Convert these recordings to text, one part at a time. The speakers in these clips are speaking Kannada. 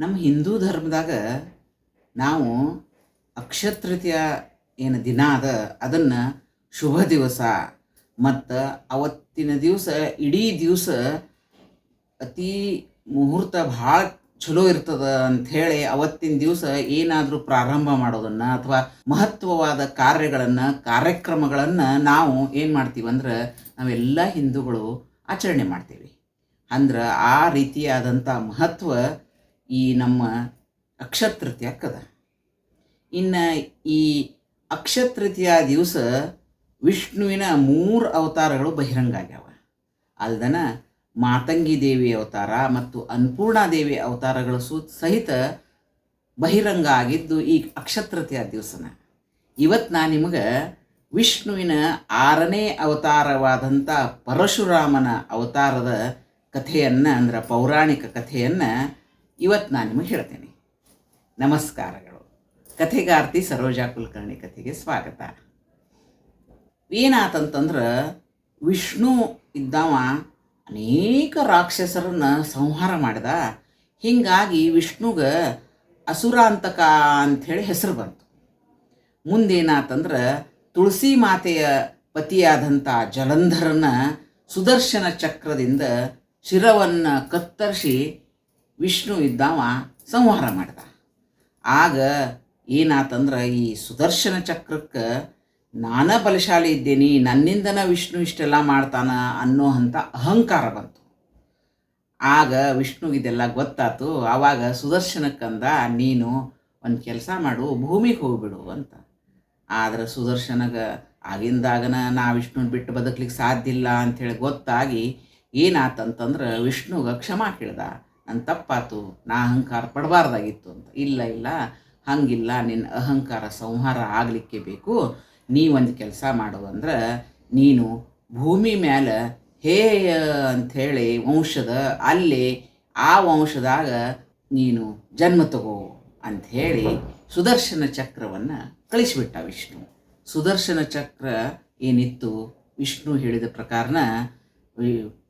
ನಮ್ಮ ಹಿಂದೂ ಧರ್ಮದಾಗ ನಾವು ಅಕ್ಷತೃತೀಯ ಏನು ದಿನ ಅದ, ಅದನ್ನು ಶುಭ ದಿವಸ ಮತ್ತು ಅವತ್ತಿನ ದಿವಸ ಇಡೀ ದಿವಸ ಅತಿ ಮುಹೂರ್ತ ಭಾಳ ಚಲೋ ಇರ್ತದ ಅಂಥೇಳಿ ಅವತ್ತಿನ ದಿವಸ ಏನಾದರೂ ಪ್ರಾರಂಭ ಮಾಡೋದನ್ನು ಅಥವಾ ಮಹತ್ವವಾದ ಕಾರ್ಯಗಳನ್ನು, ಕಾರ್ಯಕ್ರಮಗಳನ್ನು ನಾವು ಏನು ಮಾಡ್ತೀವಿ ಅಂದ್ರೆ ನಾವೆಲ್ಲ ಹಿಂದೂಗಳು ಆಚರಣೆ ಮಾಡ್ತೀವಿ. ಅಂದ್ರೆ ಆ ರೀತಿಯಾದಂಥ ಮಹತ್ವ ಈ ನಮ್ಮ ಅಕ್ಷತೃತೀಯಕ್ಕದ ಇನ್ನು ಈ ಅಕ್ಷತೃತೀಯ ದಿವಸ ವಿಷ್ಣುವಿನ ಮೂರು ಅವತಾರಗಳು ಬಹಿರಂಗ ಆಗ್ಯಾವ ಅಲ್ದನ ಮಾತಂಗಿ ದೇವಿ ಅವತಾರ ಮತ್ತು ಅನ್ನಪೂರ್ಣಾ ದೇವಿ ಅವತಾರಗಳು ಸು, ಸಹಿತ ಬಹಿರಂಗ ಆಗಿದ್ದು ಈ ಅಕ್ಷತೃತೀಯ ದಿವಸನ. ಇವತ್ತು ನಾನು ನಿಮಗೆ ವಿಷ್ಣುವಿನ ಆರನೇ ಅವತಾರವಾದಂಥ ಪರಶುರಾಮನ ಅವತಾರದ ಕಥೆಯನ್ನು ಅಂದ್ರೆ ಪೌರಾಣಿಕ ಕಥೆಯನ್ನು ಇವತ್ತು ನಾನು ನಿಮಗೆ ಹೇಳ್ತೇನೆ. ನಮಸ್ಕಾರಗಳು. ಕಥೆಗಾರ್ತಿ ಸರೋಜಾ ಕುಲಕರ್ಣಿ ಕಥೆಗೆ ಸ್ವಾಗತ. ಏನಾತಂತಂದ್ರೆ, ವಿಷ್ಣು ಇದ್ದಾವ ಅನೇಕ ರಾಕ್ಷಸರನ್ನ ಸಂಹಾರ ಮಾಡಿದ. ಹೀಗಾಗಿ ವಿಷ್ಣುಗೆ ಅಸುರಾಂತಕ ಅಂಥೇಳಿ ಹೆಸರು ಬಂತು. ಮುಂದೇನಾತಂದ್ರೆ, ತುಳಸಿ ಮಾತೆಯ ಪತಿಯಾದಂಥ ಜಲಂಧರನ ಸುದರ್ಶನ ಚಕ್ರದಿಂದ ಶಿರವನ್ನು ಕತ್ತರಿಸಿ ವಿಷ್ಣು ಇದ್ದಾವ, ಸಂಹಾರ ಮಾಡ್ದ. ಆಗ ಏನಾತಂದ್ರೆ ಈ ಸುದರ್ಶನ ಚಕ್ರಕ್ಕೆ ನಾನ ಬಲಶಾಲಿ ಇದ್ದೇನೆ, ನನ್ನಿಂದನ ವಿಷ್ಣು ಇಷ್ಟೆಲ್ಲ ಮಾಡ್ತಾನ ಅನ್ನೋ ಅಂಥ ಅಹಂಕಾರ ಬಂತು. ಆಗ ವಿಷ್ಣು ಇದೆಲ್ಲ ಗೊತ್ತಾತು, ಆವಾಗ ಸುದರ್ಶನಕ್ಕಂದ ನೀನು ಒಂದು ಕೆಲಸ ಮಾಡು, ಭೂಮಿಗೆ ಹೋಗ್ಬಿಡು ಅಂತ. ಆದ್ರೆ ಸುದರ್ಶನಗ ಆಗಿಂದಾಗನ ನಾ ವಿಷ್ಣುನ ಬಿಟ್ಟು ಬದುಕ್ಲಿಕ್ಕೆ ಸಾಧ್ಯ ಇಲ್ಲ ಅಂಥೇಳಿ ಗೊತ್ತಾಗಿ ಏನಾತಂತಂದ್ರೆ ವಿಷ್ಣುಗೆ ಕ್ಷಮಾ ಕೇಳ್ದ. ನನ್ನ ತಪ್ಪಾತು, ನಾ ಅಹಂಕಾರ ಪಡಬಾರ್ದಾಗಿತ್ತು ಅಂತ. ಇಲ್ಲ ಇಲ್ಲ, ಹಂಗಿಲ್ಲ ನಿನ್ನ ಅಹಂಕಾರ ಸಂಹಾರ ಆಗಲಿಕ್ಕೆ ಬೇಕು. ನೀ ಒಂದು ಕೆಲಸ ಮಾಡು ಅಂದ್ರೆ, ನೀನು ಭೂಮಿ ಮೇಲೆ ಹೇಯ ಅಂಥೇಳಿ ವಂಶದ, ಅಲ್ಲಿ ಆ ವಂಶದಾಗ ನೀನು ಜನ್ಮ ತಗೋ ಅಂಥೇಳಿ ಸುದರ್ಶನ ಚಕ್ರವನ್ನು ಕಳಿಸಿಬಿಟ್ಟ ವಿಷ್ಣು. ಸುದರ್ಶನ ಚಕ್ರ ಏನಿತ್ತು? ವಿಷ್ಣು ಹೇಳಿದ ಪ್ರಕಾರನ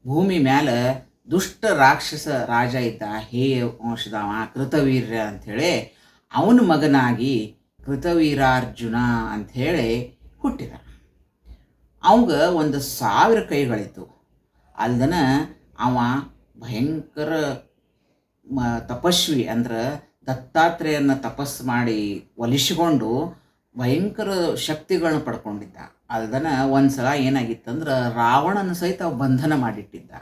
ಭೂಮಿ ಮ್ಯಾಲೆ ದುಷ್ಟ ರಾಕ್ಷಸ ರಾಜ ಇದ್ದ, ಹೇ ವಂಶದವ ಕೃತವೀರ್ಯ ಅಂಥೇಳಿ ಅವನ ಮಗನಾಗಿ ಕೃತವೀರಾರ್ಜುನ ಅಂಥೇಳಿ ಹುಟ್ಟಿದ ಅವಂಗ ಒಂದು ಸಾವಿರ ಕೈಗಳಿತ್ತು. ಅಲ್ದನ ಅವ ಭಯಂಕರ ಮ, ತಪಸ್ವಿ ಅಂದ್ರೆ ದತ್ತಾತ್ರೇಯನ ತಪಸ್ಸು ಮಾಡಿ ಒಲಿಸಿಕೊಂಡು ಭಯಂಕರ ಶಕ್ತಿಗಳನ್ನ ಪಡ್ಕೊಂಡಿದ್ದ. ಅಲ್ದನ ಒಂದು ಸಲ ಏನಾಗಿತ್ತಂದ್ರೆ ರಾವಣನ ಸಹಿತ ಬಂಧನ ಮಾಡಿಟ್ಟಿದ್ದ.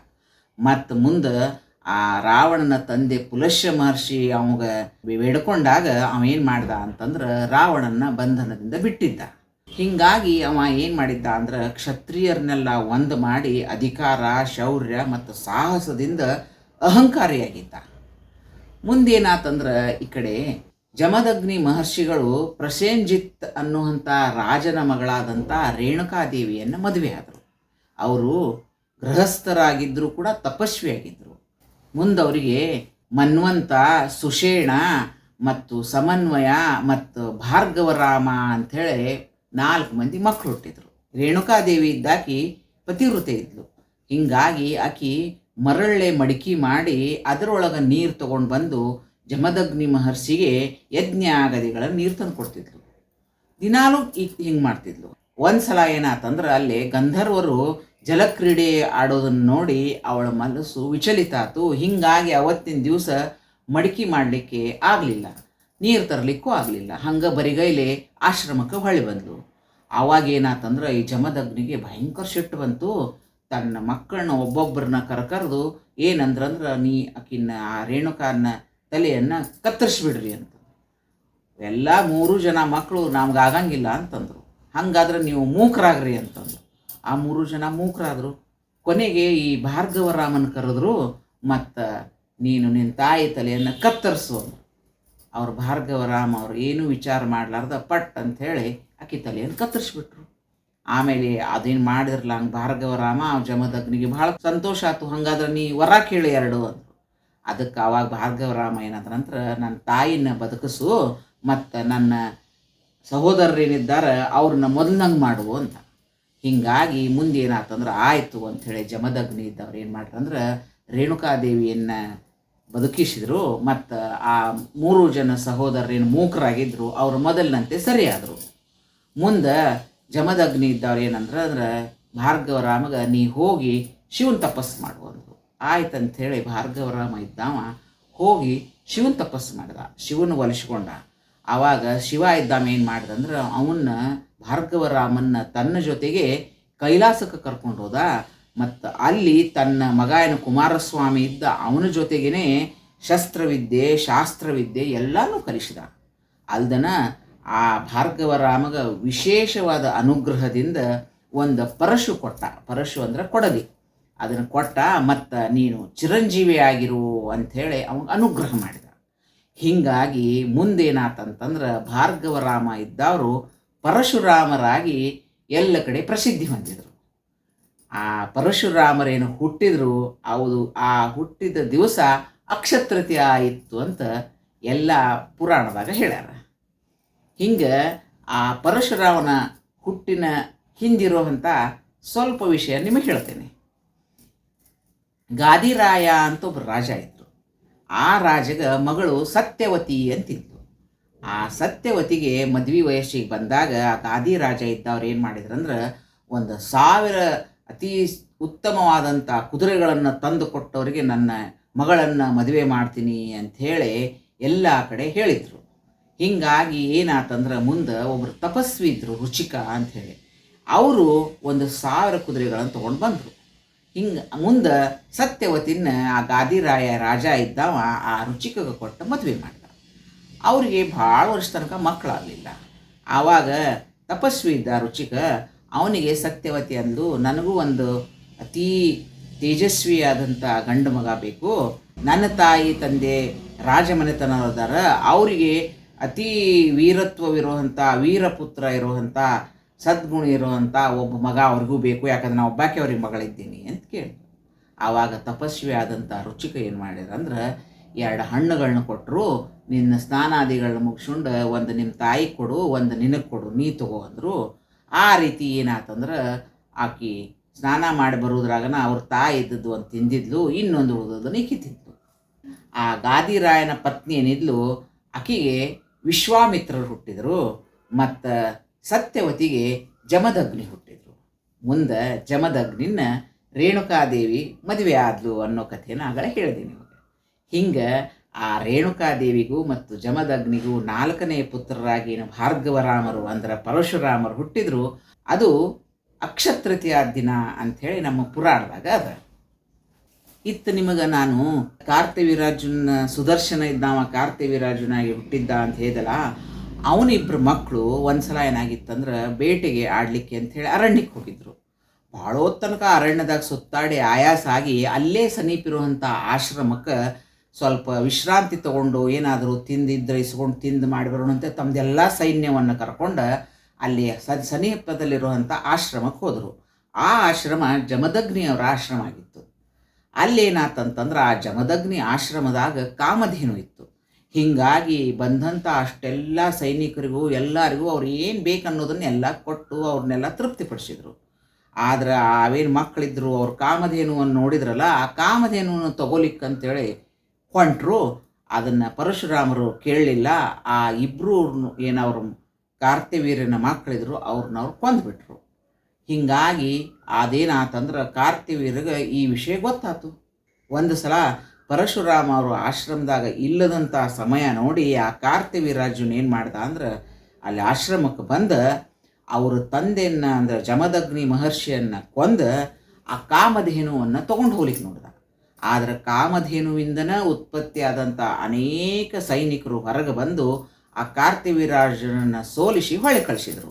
ಮತ್ತು ಮುಂದೆ ಆ ರಾವಣನ ತಂದೆ ಪುಲಶ್ಯ ಮಹರ್ಷಿ ಅವಾಗ ಬೇಡ್ಕೊಂಡಾಗ ಅವ ಏನು ಮಾಡ್ದ ಅಂತಂದ್ರೆ ರಾವಣನ ಬಂಧನದಿಂದ ಬಿಟ್ಟಿದ್ದ. ಹೀಗಾಗಿ ಅವ ಏನು ಮಾಡಿದ್ದ ಅಂದ್ರೆ ಕ್ಷತ್ರಿಯರನ್ನೆಲ್ಲ ಒಂದು ಮಾಡಿ ಅಧಿಕಾರ, ಶೌರ್ಯ ಮತ್ತು ಸಾಹಸದಿಂದ ಅಹಂಕಾರಿಯಾಗಿದ್ದ. ಮುಂದೇನಾತಂದ್ರೆ ಈ ಕಡೆ ಜಮದಗ್ನಿ ಮಹರ್ಷಿಗಳು ಪ್ರಸೇಂಜಿತ್ ಅನ್ನುವಂಥ ರಾಜನ ಮಗಳಾದಂಥ ರೇಣುಕಾದೇವಿಯನ್ನು ಮದುವೆ ಆದರು. ಅವರು ಗೃಹಸ್ಥರಾಗಿದ್ದರೂ ಕೂಡ ತಪಸ್ವಿಯಾಗಿದ್ದರು ಮುಂದವರಿಗೆ ಮನ್ವಂತ, ಸುಷೇಣ ಮತ್ತು ಸಮನ್ವಯ ಮತ್ತು ಭಾರ್ಗವರಾಮ ಅಂಥೇಳಿ ನಾಲ್ಕು ಮಂದಿ ಮಕ್ಕಳು ಹುಟ್ಟಿದ್ರು. ರೇಣುಕಾದೇವಿ ಇದ್ದಾಕಿ ಪತಿವೃತೆ ಇದ್ಲು. ಹಿಂಗಾಗಿ ಆಕಿ ಮರಳೆ ಮಡಿಕೆ ಮಾಡಿ ಅದರೊಳಗೆ ನೀರು ತಗೊಂಡು ಬಂದು ಜಮದಗ್ನಿ ಮಹರ್ಷಿಗೆ ಯಜ್ಞಾಗದಿಗಳ ನೀರು ತಂದು ಕೊಡ್ತಿದ್ಲು. ದಿನಾಲೂ ಹಿಂಗೆ ಮಾಡ್ತಿದ್ಲು. ಒಂದು ಸಲ ಏನಾತಂದ್ರೆ ಅಲ್ಲಿ ಗಂಧರ್ವರು ಜಲಕ್ರೀಡೆ ಆಡೋದನ್ನು ನೋಡಿ ಅವಳ ಮನಸ್ಸು ವಿಚಲಿತ ಆಯಿತು. ಹಿಂಗಾಗಿ ಅವತ್ತಿನ ದಿವಸ ಮಡಿಕೆ ಮಾಡಲಿಕ್ಕೆ ಆಗಲಿಲ್ಲ. ನೀರು ತರಲಿಕ್ಕೂ ಆಗಲಿಲ್ಲ. ಹಂಗೆ ಬರಿಗೈಲೆ ಆಶ್ರಮಕ್ಕೆ ಹೊಳಿ ಬಂದ್ಲು. ಆವಾಗ ಏನಾತಂದ್ರೆ ಈ ಜಮದಗ್ನಿಗೆ ಭಯಂಕರ ಸಿಟ್ಟು ಬಂತು. ತನ್ನ ಮಕ್ಕಳನ್ನ ಒಬ್ಬೊಬ್ಬರನ್ನ ಕರ್ಕರ್ದು ಏನಂದ್ರಂದ್ರೆ, ನೀ ಆಕಿನ ಆ ರೇಣುಕಾನ ತಲೆಯನ್ನು ಕತ್ತರಿಸ್ಬಿಡ್ರಿ ಅಂತ. ಎಲ್ಲ ಮೂರು ಜನ ಮಕ್ಕಳು ನಮ್ಗೆ ಆಗಂಗಿಲ್ಲ ಅಂತಂದರು. ಹಂಗಾದ್ರೆ ನೀವು ಮೂಕರಾಗ್ರಿ ಅಂತಂದ್ರು. ಆ ಮೂರು ಜನ ಮೂಕರಾದರು. ಕೊನೆಗೆ ಈ ಭಾರ್ಗವರಾಮನ ಕರೆದ್ರು, ಮತ್ತು ನೀನು ನಿನ್ನ ತಾಯಿ ತಲೆಯನ್ನು ಕತ್ತರಿಸು ಅವ್ರು ಭಾರ್ಗವರಾಮ ಅವ್ರು ಏನೂ ವಿಚಾರ ಮಾಡಲಾರ್ದ ಪಟ್ ಅಂಥೇಳಿ ಆಕೆ ತಲೆಯನ್ನು ಕತ್ತರಿಸ್ಬಿಟ್ರು. ಆಮೇಲೆ ಅದೇನು ಮಾಡಿದ್ರಲ್ಲ ಹಂಗೆ ಭಾರ್ಗವರಾಮ, ಆ ಜಮದಗ್ನಿಗೆ ಭಾಳ ಸಂತೋಷ ಆಯ್ತು. ಹಂಗಾದ್ರೆ ನೀ ವರ ಕೇಳಿ ಎರಡು ಅಂದರು. ಅದಕ್ಕೆ ಆವಾಗ ಭಾರ್ಗವರಾಮ ಏನಾದ್ರ ನಂತರ ನನ್ನ ತಾಯಿನ ಬದುಕಿಸು, ಮತ್ತು ನನ್ನ ಸಹೋದರರೇನಿದ್ದಾರೆ ಅವ್ರನ್ನ ಮೊದಲು ನಂಗೆ ಮಾಡುವು ಅಂತ. ಹೀಗಾಗಿ ಮುಂದೆ ಏನಾತಂದ್ರೆ ಆಯಿತು ಅಂಥೇಳಿ ಜಮದಗ್ನಿ ಇದ್ದವ್ರು ಏನು ಮಾಡ್ರಂದ್ರೆ ರೇಣುಕಾದೇವಿಯನ್ನು ಬದುಕಿಸಿದ್ರು, ಮತ್ತು ಆ ಮೂರು ಜನ ಸಹೋದರರೇನು ಮೂಕರಾಗಿದ್ದರು ಅವರು ಮೊದಲಿನಂತೆ ಸರಿಯಾದರು. ಮುಂದೆ ಜಮದಗ್ನಿ ಇದ್ದವ್ರು ಏನಂದ್ರೆ, ಅಂದ್ರೆ ಭಾರ್ಗವ ರಾಮಗ, ನೀ ಹೋಗಿ ಶಿವನ ತಪಸ್ಸು ಮಾಡು ಅಂದರು. ಆಯ್ತಂಥೇಳಿ ಭಾರ್ಗವ ರಾಮ ಇದ್ದಾವ, ಹೋಗಿ ಶಿವನ ತಪಸ್ಸು ಮಾಡಿದ. ಶಿವನ ಒಲಿಸ್ಕೊಂಡ. ಆವಾಗ ಶಿವ ಇದ್ದಾಮ ಏನು ಮಾಡ್ದಂದ್ರೆ ಅವನ್ನ ಭಾರ್ಗವ ರಾಮನ್ನ ತನ್ನ ಜೊತೆಗೆ ಕೈಲಾಸಕ್ಕೆ ಕರ್ಕೊಂಡು ಹೋದ. ಮತ್ತು ಅಲ್ಲಿ ತನ್ನ ಮಗ ಕುಮಾರಸ್ವಾಮಿ ಇದ್ದ ಅವನ ಜೊತೆಗೇ ಶಸ್ತ್ರವಿದ್ಯೆ, ಶಾಸ್ತ್ರವಿದ್ಯೆ ಎಲ್ಲನೂ ಕಲಿಸಿದ. ಅಲ್ದನ ಆ ಭಾರ್ಗವ ರಾಮಗ ವಿಶೇಷವಾದ ಅನುಗ್ರಹದಿಂದ ಒಂದು ಪರಶು ಕೊಟ್ಟ. ಪರಶು ಅಂದ್ರೆ ಕೊಡಲಿ. ಅದನ್ನು ಕೊಟ್ಟ, ಮತ್ತು ನೀನು ಚಿರಂಜೀವಿ ಆಗಿರು ಅಂಥೇಳಿ ಅವನಿಗೆ ಅನುಗ್ರಹ ಮಾಡಿದ. ಹೀಗಾಗಿ ಮುಂದೇನಾತಂತಂದ್ರೆ ಭಾರ್ಗವರಾಮ ಇದ್ದವರು ಪರಶುರಾಮರಾಗಿ ಎಲ್ಲ ಕಡೆ ಪ್ರಸಿದ್ಧಿ ಹೊಂದಿದರು. ಆ ಪರಶುರಾಮರೇನು ಹುಟ್ಟಿದ್ರು ಅವರು ಆ ಹುಟ್ಟಿದ ದಿವಸ ಅಕ್ಷತೃತೀಯ ಆಯಿತು ಅಂತ ಎಲ್ಲ ಪುರಾಣದಾಗ ಹೇಳ್ಯಾರ. ಹಿಂಗೆ ಆ ಪರಶುರಾಮನ ಹುಟ್ಟಿನ ಹಿಂದಿರುವಂಥ ಸ್ವಲ್ಪ ವಿಷಯ ನಿಮಗೆ ಹೇಳ್ತೇನೆ. ಗಾದಿರಾಯ ಅಂತ ಒಬ್ಬ ರಾಜ ಇದ್ರು. ಆ ರಾಜಗ ಮಗಳು ಸತ್ಯವತಿ ಅಂತಿತ್ತು. ಆ ಸತ್ಯವತಿಗೆ ಮದ್ವೆ ವಯಸ್ಸಿಗೆ ಬಂದಾಗ ಆ ದಾದಿ ರಾಜ ಇದ್ದವ್ರು ಏನು ಮಾಡಿದ್ರಂದ್ರೆ ಒಂದು ಸಾವಿರ ಅತಿ ಉತ್ತಮವಾದಂಥ ಕುದುರೆಗಳನ್ನು ತಂದು ಕೊಟ್ಟವರಿಗೆ ನನ್ನ ಮಗಳನ್ನು ಮದುವೆ ಮಾಡ್ತೀನಿ ಅಂಥೇಳಿ ಎಲ್ಲ ಕಡೆ ಹೇಳಿದರು. ಹೀಗಾಗಿ ಏನಾತಂದ್ರೆ ಮುಂದೆ ಒಬ್ಬರು ತಪಸ್ವಿ ಇದ್ದರು ರುಚಿಕ ಅಂಥೇಳಿ ಅವರು ಒಂದು ಸಾವಿರ ಕುದುರೆಗಳನ್ನು ತೊಗೊಂಡು ಬಂದರು. ಹಿಂಗೆ ಮುಂದೆ ಸತ್ಯವತಿನ ಆ ಗಾದಿರಾಯ ರಾಜ ಇದ್ದವ ಆ ರುಚಿಕಗೆ ಕೊಟ್ಟು ಮದುವೆ ಮಾಡಿದ ಅವರಿಗೆ ಭಾಳ ವರ್ಷ ತನಕ ಮಕ್ಕಳಾಗಲಿಲ್ಲ. ಆವಾಗ ತಪಸ್ವಿ ಇದ್ದ ರುಚಿಕ ಅವನಿಗೆ ಸತ್ಯವತಿ ಅಂದು ನನಗೂ ಒಂದು ಅತೀ ತೇಜಸ್ವಿಯಾದಂಥ ಗಂಡು ಮಗ ಬೇಕು. ನನ್ನ ತಾಯಿ ತಂದೆ ರಾಜಮನೆತನದಾರ ಅವರಿಗೆ ಅತೀ ವೀರತ್ವವಿರುವಂಥ, ವೀರಪುತ್ರ ಇರುವಂಥ, ಸದ್ಗುಣ ಇರುವಂಥ ಒಬ್ಬ ಮಗ ಅವ್ರಿಗೂ ಬೇಕು. ಯಾಕಂದ್ರೆ ನಾವು ಒಬ್ಬಾಕೆ ಅವ್ರಿಗೆ ಮಗಳಿದ್ದೀನಿ ಅಂತ ಕೇಳಿ ಆವಾಗ ತಪಸ್ವಿ ಆದಂಥ ರುಚಿಕ ಏನು ಮಾಡ್ಯಾರಂದ್ರೆ ಎರಡು ಹಣ್ಣುಗಳನ್ನ ಕೊಟ್ಟರು ನಿನ್ನ ಸ್ನಾನಾದಿಗಳನ್ನ ಮುಗಿಸ್ಕೊಂಡು ಒಂದು ನಿಮ್ಮ ತಾಯಿ ಕೊಡು, ಒಂದು ನಿನಗೆ ಕೊಡು, ನೀ ತಗೋ ಅಂದರು. ಆ ರೀತಿ ಏನಾತಂದ್ರೆ ಆಕಿ ಸ್ನಾನ ಮಾಡಿ ಬರೋದ್ರಾಗನ ಅವ್ರ ತಾಯಿ ಇದ್ದದ್ದು ಒಂದು ತಿಂದಿದ್ಲು, ಇನ್ನೊಂದು ಉಳಿದದ್ದು ಈಕಿ ತಿಂದ್ಲು. ಆ ಗಾದಿರಾಯನ ಪತ್ನಿ ಏನಿದ್ಲು, ಆಕೆಗೆ ವಿಶ್ವಾಮಿತ್ರರು ಹುಟ್ಟಿದರು, ಮತ್ತು ಸತ್ಯವತಿಗೆ ಜಮದಗ್ನಿ ಹುಟ್ಟಿದ್ರು. ಮುಂದೆ ಜಮದಗ್ನಿನ ರೇಣುಕಾದೇವಿ ಮದುವೆ ಆದ್ಲು ಅನ್ನೋ ಕಥೆನ ಆಗಲೇ ಹೇಳಿದೆ ನಿಮಗೆ. ಹಿಂಗೆ ಆ ರೇಣುಕಾದೇವಿಗೂ ಮತ್ತು ಜಮದಗ್ನಿಗೂ ನಾಲ್ಕನೇ ಪುತ್ರರಾಗಿ ಏನು ಭಾರ್ಗವರಾಮರು ಅಂದರೆ ಪರಶುರಾಮರು ಹುಟ್ಟಿದ್ರು. ಅದು ಅಕ್ಷತೃತೀಯ ದಿನ ಅಂಥೇಳಿ ನಮ್ಮ ಪುರಾಣದಾಗ ಅದ. ಇತ್ತು ನಿಮಗೆ ನಾನು ಕಾರ್ತಿವೀರಾಜನ ಸುದರ್ಶನ ಇದ್ದಾವ ಕಾರ್ತಿವೀರಾಜನಾಗಿ ಹುಟ್ಟಿದ್ದ ಅಂತ ಹೇಳಿದಲ್ಲ ಅವನಿಬ್ಬರು ಮಕ್ಕಳು ಒಂದ್ಸಲ ಏನಾಗಿತ್ತಂದ್ರೆ ಬೇಟೆಗೆ ಆಡಲಿಕ್ಕೆ ಅಂಥೇಳಿ ಅರಣ್ಯಕ್ಕೆ ಹೋಗಿದ್ರು. ಭಾಳ ತನಕ ಅರಣ್ಯದಾಗ ಸುತ್ತಾಡಿ ಆಯಾಸ ಆಗಿ ಅಲ್ಲೇ ಸಮೀಪಿರುವಂಥ ಆಶ್ರಮಕ್ಕೆ ಸ್ವಲ್ಪ ವಿಶ್ರಾಂತಿ ತಗೊಂಡು ಏನಾದರೂ ತಿಂದಿದ್ರೆ ಇಸ್ಕೊಂಡು ತಿಂದು ಮಾಡಿ ಬರೋಣಂತೆ ತಮ್ಮದೆಲ್ಲ ಸೈನ್ಯವನ್ನು ಕರ್ಕೊಂಡು ಅಲ್ಲಿ ಸ ಸಮೀಪದಲ್ಲಿರುವಂಥ ಆಶ್ರಮಕ್ಕೆ ಹೋದರು. ಆ ಆಶ್ರಮ ಜಮದಗ್ನಿಯವರ ಆಶ್ರಮ ಆಗಿತ್ತು. ಅಲ್ಲೇನಾತಂತಂದ್ರೆ ಆ ಜಮದಗ್ನಿ ಆಶ್ರಮದಾಗ ಕಾಮಧೇನು ಇತ್ತು. ಹೀಗಾಗಿ ಬಂದಂಥ ಅಷ್ಟೆಲ್ಲ ಸೈನಿಕರಿಗೂ ಎಲ್ಲರಿಗೂ ಅವ್ರು ಏನು ಬೇಕನ್ನೋದನ್ನೆಲ್ಲ ಕೊಟ್ಟು ಅವ್ರನ್ನೆಲ್ಲ ತೃಪ್ತಿಪಡಿಸಿದರು. ಆದ್ರೆ ಅವೇನು ಮಕ್ಕಳಿದ್ರು ಅವ್ರ ಕಾಮಧೇನುವನ್ನು ನೋಡಿದ್ರಲ್ಲ, ಆ ಕಾಮಧೇನುವನ್ನು ತಗೋಲಿಕ್ಕಂತೇಳಿ ಹೊಂಟ್ರು ಅದನ್ನು ಪರಶುರಾಮರು ಕೇಳಲಿಲ್ಲ. ಆ ಇಬ್ಬರು ಏನವ್ರ ಕಾರ್ತಿವೀರ್ಯನ ಮಕ್ಕಳಿದ್ರು ಅವ್ರನ್ನ ಅವ್ರು ಕೊಂದ್ಬಿಟ್ರು. ಹೀಗಾಗಿ ಅದೇನಾತಂದ್ರೆ ಕಾರ್ತಿವೀರ್ಗೆ ಈ ವಿಷಯ ಗೊತ್ತಾತು. ಒಂದು ಸಲ ಪರಶುರಾಮ ಅವರು ಆಶ್ರಮದಾಗ ಇಲ್ಲದಂಥ ಸಮಯ ನೋಡಿ ಆ ಕಾರ್ತಿವೀರಾಜನ್ ಏನು ಮಾಡ್ದ ಅಂದ್ರೆ, ಅಲ್ಲಿ ಆಶ್ರಮಕ್ಕೆ ಬಂದು, ಅವರ ತಂದೆಯನ್ನು ಅಂದರೆ ಜಮದಗ್ನಿ ಮಹರ್ಷಿಯನ್ನು ಕೊಂದ, ಆ ಕಾಮಧೇನುವನ್ನು ತೊಗೊಂಡು ಹೋಗ್ಲಿಕ್ಕೆ ನೋಡ್ದ. ಆದರೆ ಕಾಮಧೇನುವಿಂದನ ಉತ್ಪತ್ತಿಯಾದಂಥ ಅನೇಕ ಸೈನಿಕರು ಹೊರಗೆ ಬಂದು ಆ ಕಾರ್ತಿವೀರಾಜನನ್ನು ಸೋಲಿಸಿ ಹೊಳೆ ಕಳಿಸಿದರು.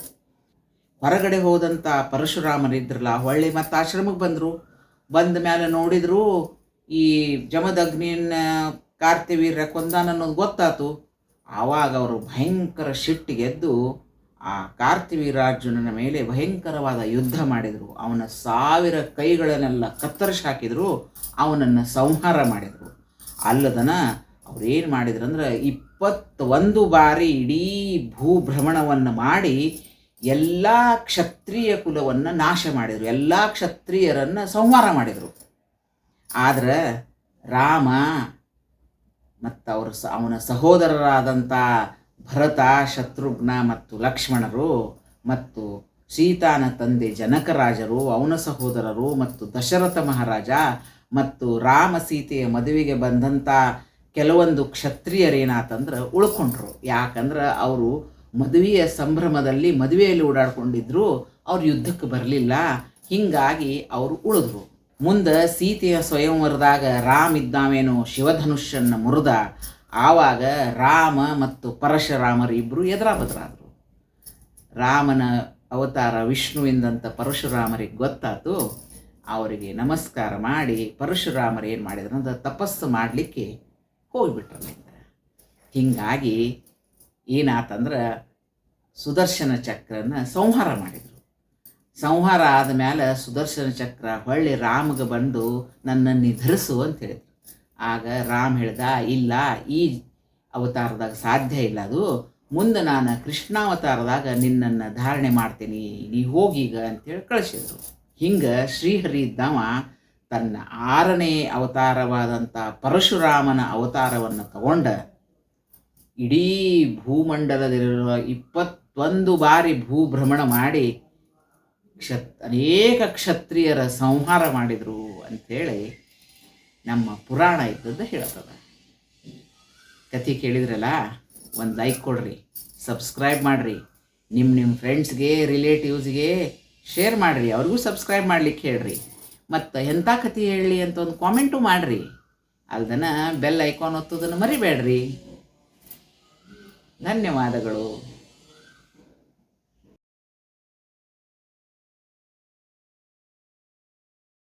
ಹೊರಗಡೆ ಹೋದಂಥ ಪರಶುರಾಮರಿದ್ರಲ್ಲ, ಹೊಳ್ಳಿ ಮತ್ತು ಆಶ್ರಮಕ್ಕೆ ಬಂದರು. ಬಂದ ಮೇಲೆ ನೋಡಿದ್ರು ಈ ಜಮದಗ್ನಿಯನ್ನ ಕಾರ್ತಿವೀರ್ಯ ಕೊಂದಾನ ಅನ್ನೋದು ಗೊತ್ತಾಯ್ತು ಆವಾಗ ಅವರು ಭಯಂಕರ ಸಿಟ್ಟಿಗೆದ್ದು ಆ ಕಾರ್ತಿವೀರಾರ್ಜುನನ ಮೇಲೆ ಭಯಂಕರವಾದ ಯುದ್ಧ ಮಾಡಿದರು. ಅವನ ಸಾವಿರ ಕೈಗಳನ್ನೆಲ್ಲ ಕತ್ತರಿಸಿ ಹಾಕಿದರು. ಅವನನ್ನು ಸಂಹಾರ ಮಾಡಿದರು. ಅಲ್ಲದನ ಅವ್ರೇನು ಮಾಡಿದ್ರಂದ್ರೆ ಇಪ್ಪತ್ತೊಂದು ಬಾರಿ ಇಡೀ ಭೂಭ್ರಮಣವನ್ನು ಮಾಡಿ ಎಲ್ಲ ಕ್ಷತ್ರಿಯ ಕುಲವನ್ನು ನಾಶ ಮಾಡಿದರು. ಎಲ್ಲ ಕ್ಷತ್ರಿಯರನ್ನು ಸಂಹಾರ ಮಾಡಿದರು. ಆದ್ರೆ ರಾಮ ಮತ್ತು ಅವ್ರ ಸ, ಅವನ ಸಹೋದರರಾದಂಥ ಭರತ, ಶತ್ರುಘ್ನ ಮತ್ತು ಲಕ್ಷ್ಮಣರು ಮತ್ತು ಸೀತಾನ ತಂದೆ ಜನಕರಾಜರು, ಅವನ ಸಹೋದರರು ಮತ್ತು ದಶರಥ ಮಹಾರಾಜ ಮತ್ತು ರಾಮ ಸೀತೆಯ ಮದುವೆಗೆ ಬಂದಂಥ ಕೆಲವೊಂದು ಕ್ಷತ್ರಿಯರೇನಾತಂದ್ರೆ ಉಳ್ಕೊಂಡ್ರು. ಯಾಕಂದ್ರೆ ಅವರು ಮದುವೆಯ ಸಂಭ್ರಮದಲ್ಲಿ ಮದುವೆಯಲ್ಲಿ ಓಡಾಡ್ಕೊಂಡಿದ್ರು, ಅವ್ರು ಯುದ್ಧಕ್ಕೆ ಬರಲಿಲ್ಲ. ಹೀಗಾಗಿ ಅವರು ಉಳಿದ್ರು. ಮುಂದೆ ಸೀತೆಯ ಸ್ವಯಂವರದಾಗ ರಾಮ್ ಇದ್ದಾವೇನೋ ಶಿವಧನುಷ್ಯನ್ನು ಮುರಿದ, ಆವಾಗ ರಾಮ ಮತ್ತು ಪರಶುರಾಮರು ಇಬ್ಬರು ಎದುರಾ ಬದರಾದರು ರಾಮನ ಅವತಾರ ವಿಷ್ಣುವಿಂದಂಥ ಪರಶುರಾಮರಿಗೆ ಗೊತ್ತಾತು ಅವರಿಗೆ ನಮಸ್ಕಾರ ಮಾಡಿ ಪರಶುರಾಮರು ಏನು ಮಾಡಿದ್ರು ಅಂದ್ರೆ ತಪಸ್ಸು ಮಾಡಲಿಕ್ಕೆ ಹೋಗಿಬಿಟ್ರು. ಅಲ್ಲಿಂದ ಹೀಗಾಗಿ ಏನಾತಂದ್ರೆ ಸುದರ್ಶನ ಚಕ್ರನ ಸಂಹಾರ ಮಾಡಿದರು. ಸಂಹಾರ ಆದ ಮೇಲೆ ಸುದರ್ಶನ ಚಕ್ರ ಹೊಳ್ಳಿ ರಾಮಗೆ ಬಂದು ನನ್ನನ್ನು ನಿಧರಿಸು ಅಂತ ಹೇಳಿದ್ರು. ಆಗ ರಾಮ್ ಹೇಳ್ದ, ಇಲ್ಲ, ಈ ಅವತಾರದಾಗ ಸಾಧ್ಯ ಇಲ್ಲ ಅದು. ಮುಂದೆ ನಾನು ಕೃಷ್ಣಾವತಾರದಾಗ ನಿನ್ನನ್ನು ಧಾರಣೆ ಮಾಡ್ತೀನಿ, ನೀ ಹೋಗೀಗ ಅಂತೇಳಿ ಕಳಿಸಿದ್ರು. ಹಿಂಗೆ ಶ್ರೀಹರಿ ಇದ್ದವ ತನ್ನ ಆರನೇ ಅವತಾರವಾದಂಥ ಪರಶುರಾಮನ ಅವತಾರವನ್ನು ತಗೊಂಡ ಇಡೀ ಭೂಮಂಡಲದಲ್ಲಿರುವ ಇಪ್ಪತ್ತೊಂದು ಬಾರಿ ಭೂಭ್ರಮಣ ಮಾಡಿ ಕ್ಷತ್ ಅನೇಕ ಕ್ಷತ್ರಿಯರ ಸಂಹಾರ ಮಾಡಿದರು ಅಂಥೇಳಿ ನಮ್ಮ ಪುರಾಣ ಇದ್ದದ್ದು ಹೇಳ್ತದೆ ಕಥೆ ಕೇಳಿದ್ರಲ್ಲ, ಒಂದು ಲೈಕ್ ಕೊಡ್ರಿ ಸಬ್ಸ್ಕ್ರೈಬ್ ಮಾಡಿರಿ. ನಿಮ್ಮ ನಿಮ್ಮ ಫ್ರೆಂಡ್ಸ್ಗೆ ರಿಲೇಟಿವ್ಸ್ಗೆ ಶೇರ್ ಮಾಡಿರಿ, ಅವ್ರಿಗೂ ಸಬ್ಸ್ಕ್ರೈಬ್ ಮಾಡ್ಲಿಕ್ಕೆ ಹೇಳ್ರಿ. ಮತ್ತು ಎಂಥ ಕಥೆ ಹೇಳಲಿ ಅಂತ ಒಂದು ಕಾಮೆಂಟು ಮಾಡಿರಿ. ಅಲ್ದನ ಬೆಲ್ ಐಕಾನ್ ಒತ್ತೋದನ್ನು ಮರಿಬೇಡ್ರಿ. ಧನ್ಯವಾದಗಳು.